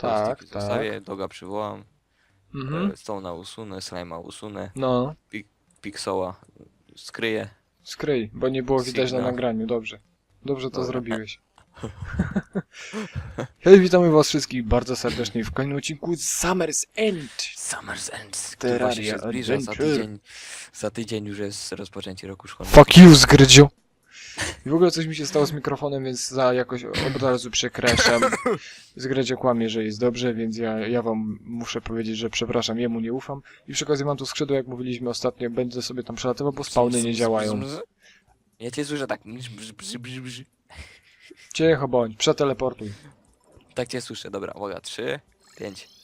Tak, Tak, zostawię, doga przywołam, Mhm. e, Stone'a usunę, Slime'a usunę, No, Pixoła skryję. skryj, bo nie było widać na Signa. nagraniu, dobrze. Dobrze to Dobra. zrobiłeś. Hej, witamy was wszystkich bardzo serdecznie w kolejnym odcinku Summer's End. Summer's End, który Terraria właśnie się zbliża za Adventure. tydzień. Za tydzień już jest rozpoczęcie roku szkolnego. Fuck you, zgrydziu! I w ogóle coś mi się stało z mikrofonem, więc za jakoś od razu przekreślam. Zgredzio kłamie, że jest dobrze, więc ja, ja wam muszę powiedzieć, że przepraszam, jemu nie ufam. I przy okazji mam tu skrzydło, jak mówiliśmy ostatnio, będę sobie tam przelatywał, bo spawny nie działają. Ja cię słyszę tak. Cicho bądź, przeteleportuj. Tak cię słyszę, dobra, uwaga, trzy, pięć.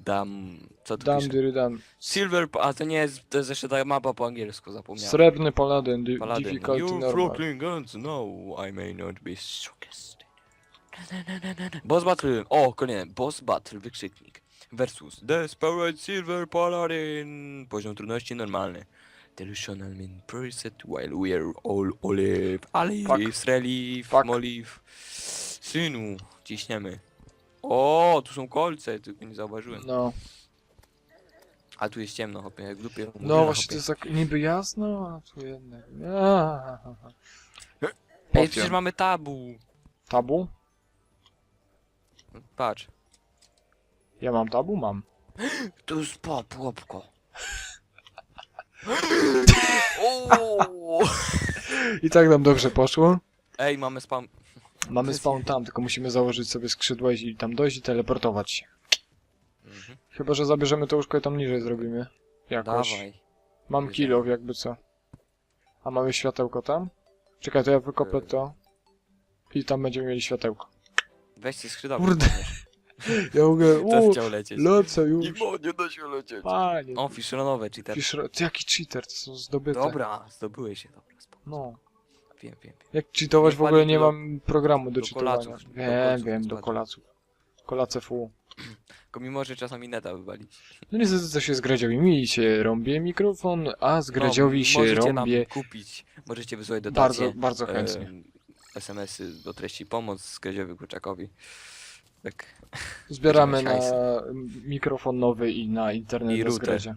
Dam. Co tu Dam, pisze? dyry, dam. Silver. A to nie jest. To jest jeszcze ta mapa po angielsku, zapomniałem. Srebrny paladyn, di Paladin. difficulty You normal. Brooklyn guns, no, I may not be strongest. Boss Battle. O, kolejny. Boss Battle, wykrzyknik. Versus Desperate Silver Paladin. Poziom trudności normalny. Delusional min preset while we are all olive. Alive, relief, Fuck. molive. Synu, ciśniemy. O, tu są kolce, tylko nie zauważyłem. No, A tu jest ciemno, hopie, jak w dupie. no właśnie to jest tak niby jasno, a tu jednak... Aaaa. Ej, przecież mamy tabu. Tabu? Patrz. Ja mam tabu? Mam. Tu jest pop, łopko. O! I tak nam dobrze poszło. Ej, mamy spam. Mamy spawn tam, tylko musimy założyć sobie skrzydła i tam dojść i teleportować się. Mhm. Chyba, że zabierzemy to łóżko i tam niżej zrobimy. Jakoś. Dawaj. Mam kilo, jakby co. A mamy światełko tam? Czekaj, to ja wykopię Yy. to. I tam będziemy mieli światełko. Weźcie skrzydła. Kurde. Ja mogę... Uuu, chciał lecieć. lecę już. Imo, nie da się lecieć. Panie. O, fisheronowe, cheater. Fisz... Ty jaki cheater, to są zdobyte. Dobra, zdobyłeś się, dobra, spoko. No. Wiem, wiem, wiem. Jak cheatować Nie w ogóle pali nie do- mam programu do, do cheatowania. kolaców, do Wiem, kolaców wiem, do składać. kolaców. Kolace fu. Tylko mimo, że czasami neta wywalić. No niestety coś się z Gredziowi. Mi się rąbie mikrofon, a z Gredziowi się No, możecie rąbie nam kupić, możecie wysłać dotacje. bardzo, bardzo chętnie. em, SMS-y do treści pomoc z Gredziowi Kurczakowi. Tak. Zbieramy na mikrofon nowy i na internet I do router. Zgredzia.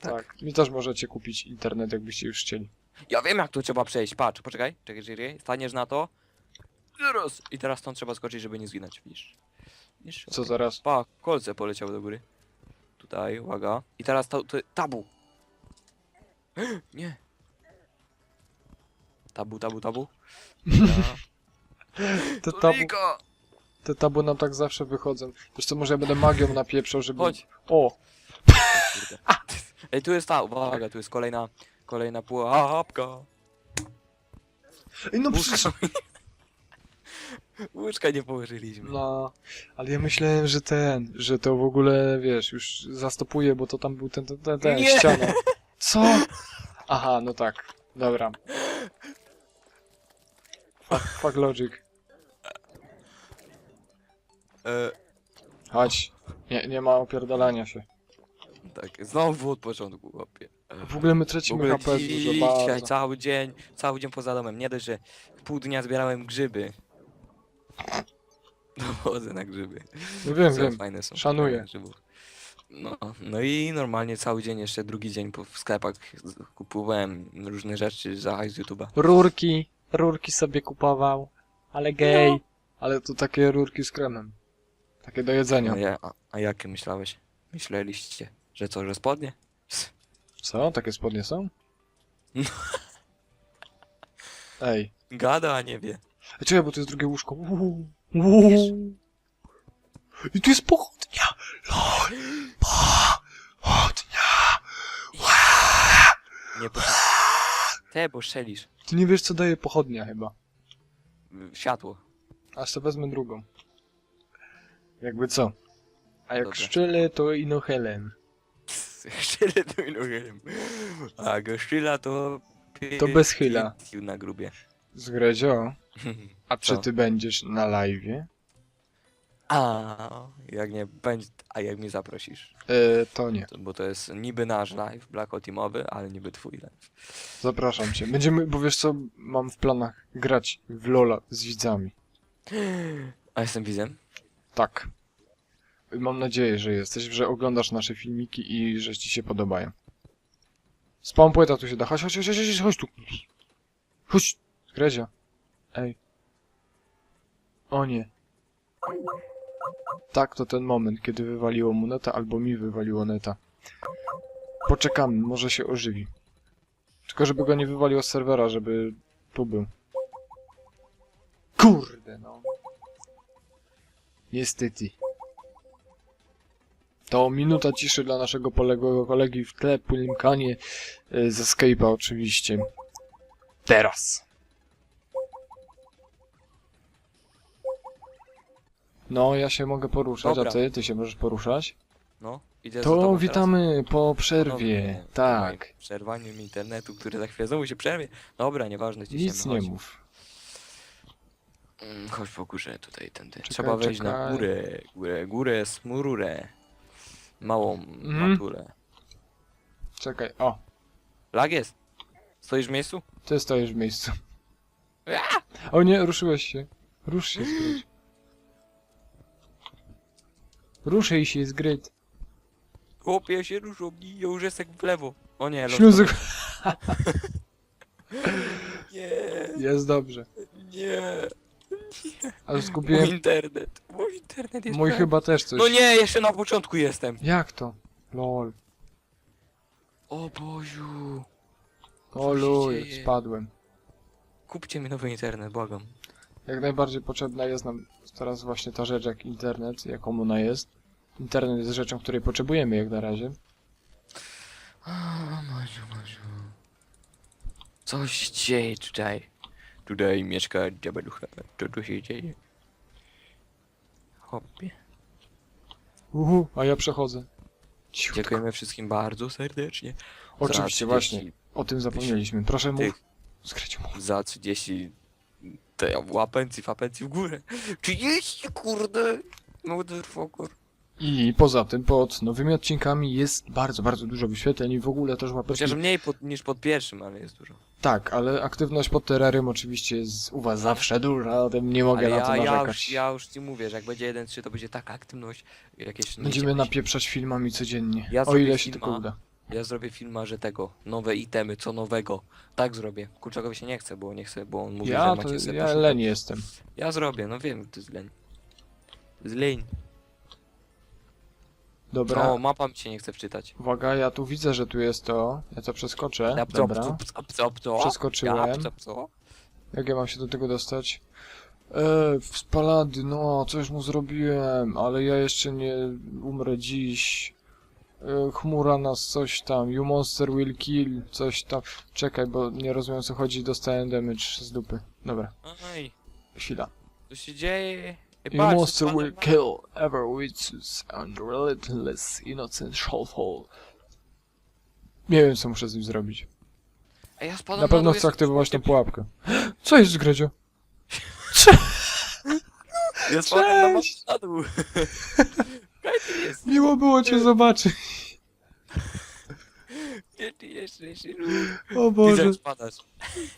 Tak. Tak. Mi też możecie kupić internet, jakbyście już chcieli. Ja wiem jak tu trzeba przejść, patrz, poczekaj, czekaj, czekaj, staniesz na to. Teraz. I teraz stąd trzeba skoczyć, żeby nie zginąć, widzisz? Widzisz? Co zaraz? Pa, kolce poleciały do góry. Tutaj, uwaga. I teraz to, to tabu. Nie. Tabu, tabu, tabu. Te To tabu, te tabu nam tak zawsze wychodzą. Co, może ja będę magią napieprzał, żeby... Chodź. O! Kurde. Ej, tu jest ta, uwaga, tu jest kolejna, kolejna pułapka. Ej, no przecież... Łóżka. Łóżka nie położyliśmy. No, ale ja myślałem, że ten, że to w ogóle, wiesz, już zastopuje, bo to tam był ten, ten, ten, ten Nie! ściana. Co? Aha, no tak. Dobra. Fuck, fuck logic. E, Chodź. Nie, nie ma opierdalania się. tak, znowu od początku, chłopie. W ogóle my W tracimy ogóle HP dużo dzisiaj bardzo. cały dzień, cały dzień poza domem. Nie dość, że pół dnia zbierałem grzyby. Dochodzę na grzyby. No wiem, Co wiem. Fajne są. Szanuję. fajne grzybów. No, no i normalnie cały dzień, jeszcze drugi dzień po, w sklepach z- kupowałem różne rzeczy za hajs z YouTube'a. Rurki, rurki sobie kupował. Ale gej. Ale to takie rurki z kremem. Takie do jedzenia. A, ja, a, a jakie myślałeś? Myśleliście, że co, że spodnie? Co? Takie spodnie są? Ej. Gada, a nie wie. Ej, Czekaj, bo to jest drugie łóżko. Uuu. Uuu. I tu jest pochodnia. Lol. Pochodnia. Nie poszedł. Te, bo strzelisz. Ty nie wiesz, co daje pochodnia chyba. Światło. Aż to wezmę drugą. Jakby co? A jak Dobra. szczyle, to ino Helen. Szczyle to inogiem. A goszczyla to... To bez chyla. na grubie. Zgredzio, a czy Co? ty będziesz na live? A jak nie będzie, a jak mnie zaprosisz? E, to nie. To, bo to jest niby nasz live, Black Teamowy, ale niby twój live. Zapraszam cię. Będziemy, bo wiesz co, mam w planach grać w Lola z widzami. A jestem widzem? Tak. Mam nadzieję, że jesteś, że oglądasz nasze filmiki i że ci się podobają. Spawn płyta tu się da. Chodź, chodź, chodź, chodź, chodź tu. Chodź, Grezia. Ej. O nie. Tak, to ten moment, kiedy wywaliło mu neta, albo mi wywaliło neta. Poczekamy, może się ożywi. Tylko żeby go nie wywaliło z serwera, żeby tu był. Kurde, no. Niestety. To minuta ciszy dla naszego poległego kolegi w tle, pulimkanie y, ze Skype'a oczywiście. Teraz. No, ja się mogę poruszać, Dobra. a ty? Ty się możesz poruszać? No, idę za To tobą witamy po teraz. przerwie. Ponownie, Tak. moim Przerwaniu internetu, który za chwilę znowu się przerwie. Dobra, nieważne, gdzie Nic nie chodź. mów. Mm, Chodź po górze tutaj, tędy. Czekaj, Trzeba wejść na czekaj. górę, górę, górę, smururę. Małą Mhm. maturę. Czekaj, o. Lag jest. Stoisz w miejscu? Ty stoisz w miejscu. O nie, ruszyłeś się. Rusz się, Zgryć. Ruszaj się, Zgryt. Chłopie się ruszą, ja już jestem w lewo. O nie, los- Śluzy... Nie, Jest dobrze. nie. Ale Mój zgubiłem... internet, mój internet jest Mój prawie- chyba też coś. No nie, jeszcze na początku jestem. Jak to? Lol. O Boziu. O się luj, dzieje? spadłem. Kupcie mi nowy internet, błagam. Jak najbardziej potrzebna jest nam teraz właśnie ta rzecz jak internet, jaką ona jest. Internet jest rzeczą, której potrzebujemy jak na razie. O, Maziu, Maziu. Coś się dzieje tutaj. Tutaj mieszka Diabelucha. Co tu się dzieje? Hopie. Uhu, a ja przechodzę. Ciutko. Dziękujemy wszystkim bardzo serdecznie. Oczywiście, za 30 właśnie. O tym zapomnieliśmy. Proszę mów. Tych, Skryciu mów. za 30 te łapencji, fapencji w górę. 30 kurde. Motherfucker. I poza tym pod nowymi odcinkami jest bardzo, bardzo dużo wyświetleń i w ogóle też łapeczki. Chociaż mniej pod, niż pod pierwszym, ale jest dużo. Tak, ale aktywność pod terrarium oczywiście jest u was zawsze duża, o tym nie mogę Ale na to ja, ja, narzekać. już, ja już ci mówię, że jak będzie 1-3 to będzie taka aktywność jakieś nie Będziemy chciałeś. napieprzać filmami codziennie. Ja o zrobię ile się filma. tylko uda. Ja zrobię filma, że tego, nowe itemy, co nowego. Tak zrobię. Kurczakowi się nie chce, bo nie chce, bo on mówi, Ja że to macie ja serdecznie- leni jestem. Ja zrobię, no wiem, to jest leń. Jest leń. Dobra. O, mapa mi się nie chce wczytać. Uwaga, ja tu widzę, że tu jest to. Ja to przeskoczę. Dobra. Przeskoczyłem. Jak ja mam się do tego dostać? Eee, spalady, no, coś mu zrobiłem, ale ja jeszcze nie umrę dziś. E, chmura nas coś tam, you monster will kill, coś tam. Czekaj, bo nie rozumiem o co chodzi, dostałem damage z dupy. Dobra, Ej, chwila. co się dzieje? Patrz, monster will kill ever witches and relentless innocent shall fall. Nie wiem co muszę z nim zrobić. Ej, ja Na pewno dół, chcę aktywować tą pułapkę. Co jest Gredzio? Ja spadłem na, Cześć! na dół. Gdzie ty jest? Miło było cię zobaczyć. Gdzie ty jesteś? O Widzę, Boże. jak spadasz.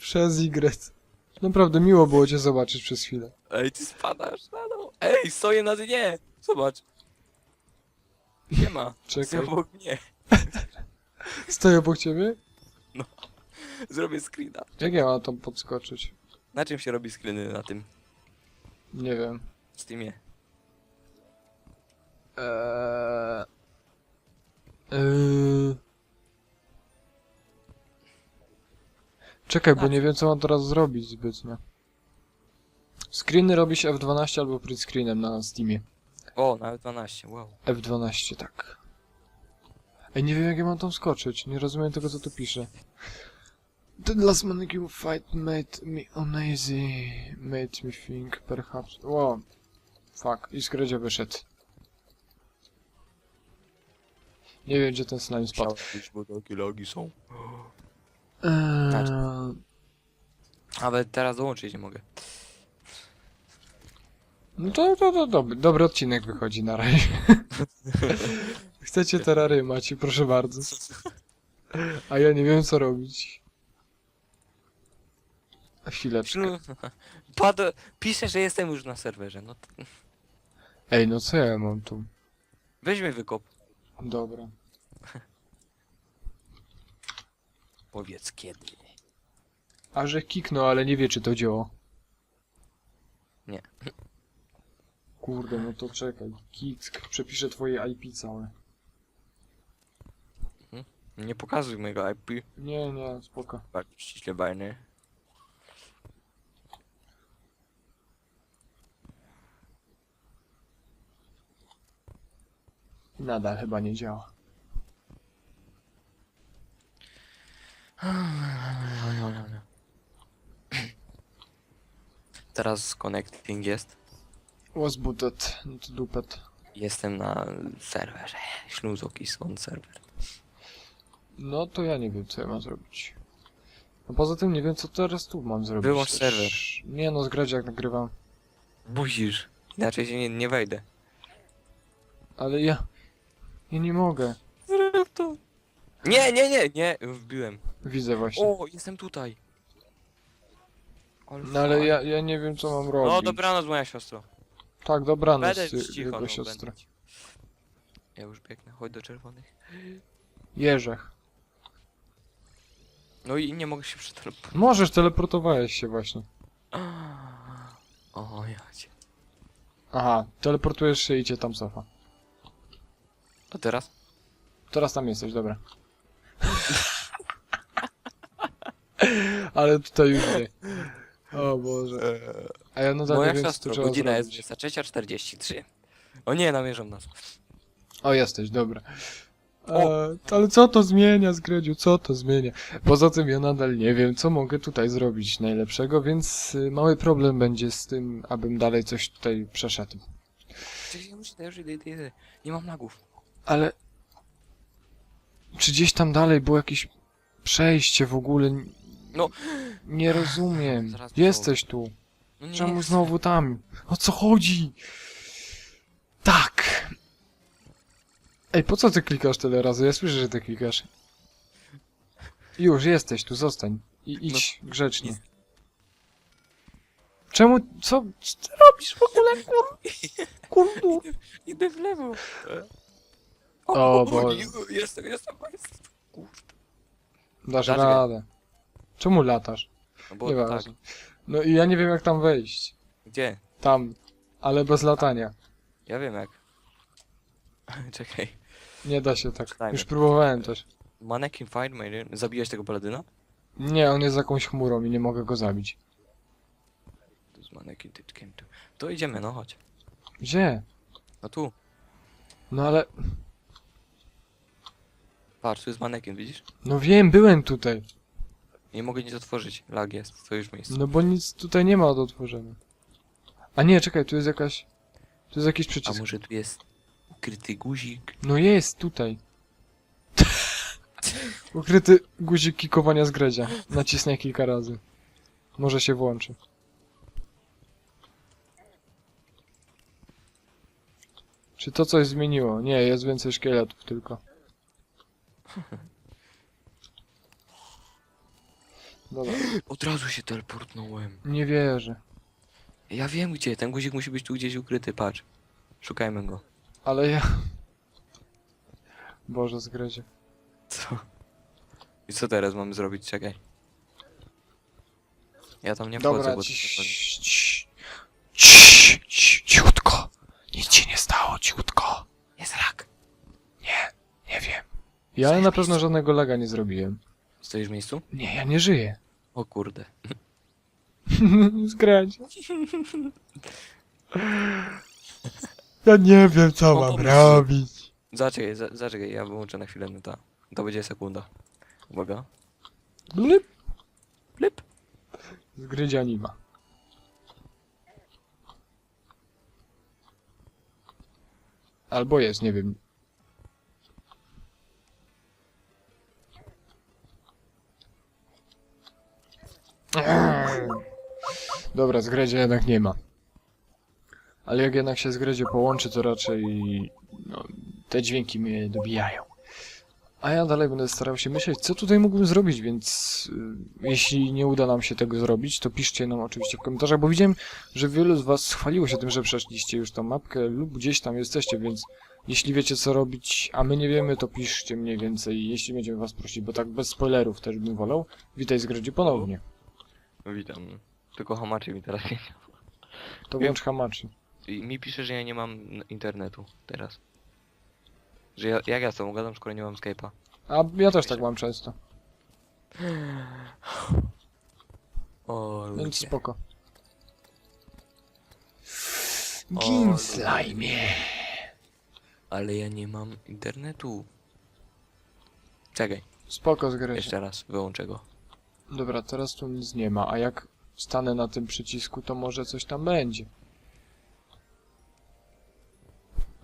Przez Y. Naprawdę miło było cię zobaczyć przez chwilę. Ej, ty spadasz na dół. Ej, stoję na dnie. Zobacz. Nie ma. Czekaj. obok mnie. Stoję obok ciebie? Zrobię screena. Jak ja mam tam podskoczyć? Na czym się robi screeny na tym Nie wiem. Steamie? Eee... Eee... Czekaj, bo nie wiem co mam teraz zrobić zbytnio. Screeny robi się F12 albo print screenem na Steamie. O, nawet 12, wow. F12, tak. Ej, nie wiem jak ja mam tam skoczyć. Nie rozumiem tego co tu pisze. The last man you fight made me uneasy. Made me think perhaps... Wow. Fuck. I skredzie wyszedł. Nie wiem gdzie ten slime spadł. bo takie logi są. Eee... Nawet teraz dołączyć nie mogę. No to, to, to dobry, dobry odcinek wychodzi na razie. Chcecie terrarium macie, proszę bardzo. A ja nie wiem co robić. Chwileczkę. Pad... Piszę, że jestem już na serwerze, no to... Ej, no co ja mam tu? Weźmy wykop. Dobra. Powiedz kiedy. A że kiknął, ale nie wie, czy to działa. Nie. Kurde, no to czekaj. Kik, przepiszę twoje IP całe. Nie pokazuj mojego IP. Nie, nie, spoko. Bardzo ściśle bajny. Nadal chyba nie działa. Teraz connecting jest. Was booted, no to dupet. Jestem na serwerze. Śluzokis on serwer. No to ja nie wiem, co ja mam zrobić. No poza tym nie wiem, co teraz tu mam zrobić. Wyłącz też. serwer. Nie no, zgrać jak nagrywam. Buzisz. Inaczej się nie, nie wejdę. Ale ja... Ja nie mogę. Zrób to. Nie, nie, nie, nie. Wbiłem. Widzę właśnie. O, jestem tutaj. No ale ja, ja nie wiem, co mam robić. No dobranoc moja siostro. Tak, dobranoc, Będę ty- już cicho, jego no, siostra. będę. Ja już biegnę, chodź do czerwonych. Jerzech. No i nie mogę się przeteleportować. Możesz, teleportowałeś się właśnie. O, ja cię. Aha, teleportujesz się i cię tam cofa. A teraz? Teraz tam jesteś, dobra. Ale tutaj już nie. O Boże. A ja nadal Moja siostro, godzina jest zrobić. 23.43. O nie, namierzą nas. O, jesteś, dobra. E, ale co to zmienia, Zgredziu, co to zmienia? Poza tym ja nadal nie wiem, co mogę tutaj zrobić najlepszego, więc y, mały problem będzie z tym, abym dalej coś tutaj przeszedł. Czekaj, ja muszę, ja już idę, idę, idę. Nie mam nagów. Ale... Czy gdzieś tam dalej było jakieś przejście w ogóle? No. Nie rozumiem. Zaraz Jesteś tu. No nie Czemu chcę. znowu tam? O co chodzi? Tak. Ej, po co ty klikasz tyle razy? Ja słyszę, że ty klikasz. Już, jesteś tu, zostań. I idź grzecznie. jest- Czemu, co, co ty robisz w ogóle, kur... Kurdu. Idę w lewo. O Boże. Jestem, jestem, jestem. Kurde. Dasz Dlaczego? radę. Czemu latasz? No bo Nieważne. tak. No i ja nie wiem jak tam wejść. Gdzie? Tam, ale bez latania. Ja wiem jak. Czekaj. Nie da się tak. Już próbowałem też. Mannequin find maiden. Zabijać tego paladyna? Nie, on jest jakąś chmurą i nie mogę go zabić. Mannequin that came to. To idziemy, no chodź. Gdzie? No tu. No ale... Patrz, tu jest mannequin, widzisz? No wiem, byłem tutaj. Nie mogę nic otworzyć. Lag jest, stoisz w miejscu. No bo nic tutaj nie ma do otworzenia. A nie, czekaj, tu jest jakaś... Tu jest jakiś A przycisk. może tu jest ukryty guzik? No jest, tutaj. Ukryty guzik kikowania z gredzia. Nacisnę kilka razy. Może się włączy. Czy to coś zmieniło? Nie, jest więcej szkieletów tylko. Dobra, Od razu się teleportnąłem. nie wierzę. Ja wiem gdzie, ten guzik musi być tu gdzieś ukryty, patrz. Szukajmy go. Ale ja... Boże, zgredzie. Co? I co teraz mamy zrobić? Czekaj. Ja tam nie wchodzę, Dobra, bo... ciutko. Nic ci nie stało, ciutko. Jest lag. Nie wiem. Ja na pewno żadnego laga nie zrobiłem. Stoisz w miejscu? Nie, ja nie żyję. O kurde. Zgrać. Ja nie wiem, co No mam pomysł. robić. Zaczekaj, za, zaczekaj, ja wyłączę na chwilę ta. To będzie sekunda. Uwaga. Blip. Blip. Zgrydzia nie ma. Albo jest, nie wiem. Dobra, zgredzie jednak nie ma. Ale jak jednak się zgredzie połączy, to raczej no, te dźwięki mnie dobijają. A ja dalej będę starał się myśleć, co tutaj mógłbym zrobić, więc y, jeśli nie uda nam się tego zrobić, to piszcie nam oczywiście w komentarzach, bo widziałem, że wielu z was chwaliło się tym, że przeszliście już tą mapkę lub gdzieś tam jesteście, więc Jeśli wiecie co robić, a my nie wiemy, to piszcie mniej więcej, jeśli będziemy was prosić, bo tak bez spoilerów też bym wolał. Witaj z ponownie. Witam. Tylko hamaczy mi teraz nie To Wiem. włącz hamaczy. I mi pisze, że ja nie mam internetu teraz. Że ja, jak ja z tobą gadam, skoro nie mam Skype'a? A ja też tak mam często, O, więc ludzie. spoko. Gin slime. Ale ja nie mam internetu. Czekaj, Spoko z jeszcze raz, wyłączę go. Dobra, teraz tu nic nie ma, a jak stanę na tym przycisku, to może coś tam będzie.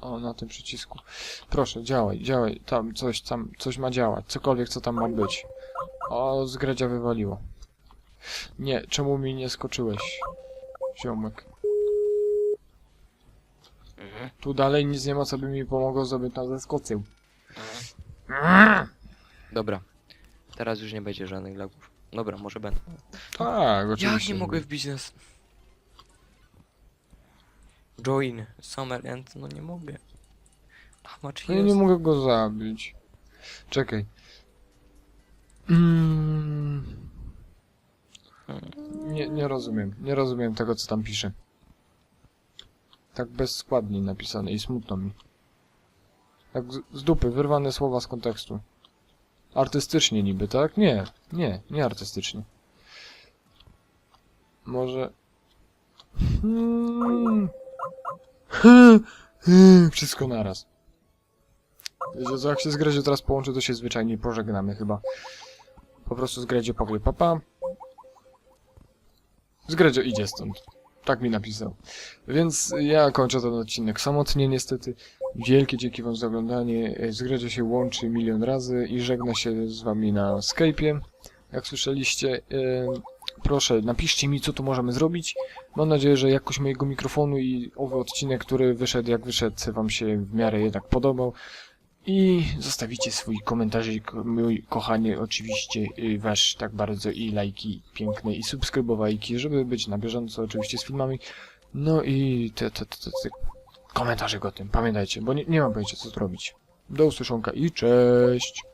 O, na tym przycisku. Proszę, działaj, działaj. Tam coś, tam, coś ma działać. Cokolwiek, co tam ma być. O, z wywaliło. Nie, czemu mi nie skoczyłeś? Ziomek. Tu dalej nic nie ma, co by mi pomogło, żeby tam zeskoczył. Dobra. Teraz już nie będzie żadnych lagów. Dobra, może będę. Tak, Jak oczywiście. nie mogę w biznes? Join Summer End, no nie mogę. Hamacz No ja jest. nie mogę go zabić. Czekaj. Mm. Nie, nie rozumiem. Nie rozumiem tego, co tam pisze. Tak bezskładnie napisane i smutno mi. Tak z, z dupy, wyrwane słowa z kontekstu. Artystycznie niby, tak? Nie, nie, nie artystycznie. Może... Hmm. Hmm. Wszystko naraz. Wiecie co, jak się z Gredzie teraz połączy, to się zwyczajnie pożegnamy chyba. Po prostu z Gredzie powie papa. Z Gredzie idzie stąd. Tak mi napisał. Więc ja kończę ten odcinek samotnie niestety. Wielkie dzięki wam za oglądanie. Z Gredzie się łączy milion razy i żegna się z wami na Skype'ie. Jak słyszeliście, em, proszę napiszcie mi co tu możemy zrobić. Mam nadzieję, że jakość mojego mikrofonu i owy odcinek, który wyszedł jak wyszedł, wam się w miarę jednak podobał. I zostawicie swój komentarzyk, mój kochanie, oczywiście y, wasz tak bardzo i lajki piękne i subskrybowajki, żeby być na bieżąco oczywiście z filmami. No i te, te, te, te, te komentarze o tym, pamiętajcie, bo nie, nie mam pojęcia co zrobić. Do usłyszonka i cześć!